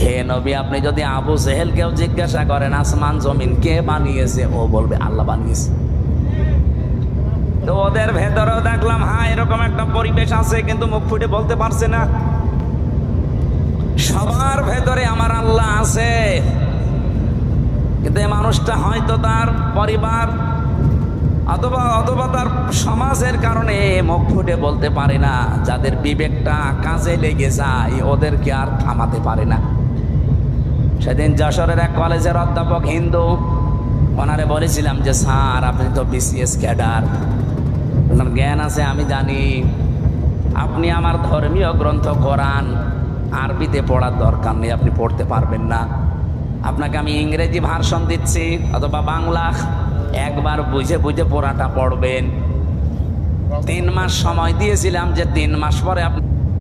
হে নবী, আপনি যদি আবু জিজ্ঞাসা করেন, আসমান জমিন কে বানিয়েছে? ও বলবে, আল্লাহ বানিয়েছে। তো ওদের ভেতরেও দেখলাম হ্যাঁ এরকম একটা পরিবেশ আছে, কিন্তু মুখ ফুটে বলতে পারছে না। সবার ভেতরে আমার আল্লাহ আছে। কিন্তু এই মানুষটা হয়তো তার পরিবার অথবা অথবা তার সমাজের কারণে মুখ ফুটে বলতে পারে না, যাদের বিবেকটা কাজে লেগে যায়, ওদেরকে আর থামাতে পারে না। সেদিন যশোরের এক কলেজের অধ্যাপক হিন্দু, ওনারে বলেছিলাম যে, স্যার, আপনি তো বিসিএস ক্যাডার। ওনার জ্ঞান আছে, আমি জানি। আপনি আমার ধর্মীয় গ্রন্থ, কোরআন, আরবিতে পড়ার দরকার নেই, আপনি পড়তে পারবেন না। আপনাকে আমি ইংরেজি ভার্সন দিচ্ছি, অথবা বাংলা একবার বুঝে বুঝে পড়াটা পড়বেন। তিন মাস সময় দিয়েছিলাম যে তিন মাস পরে আপনি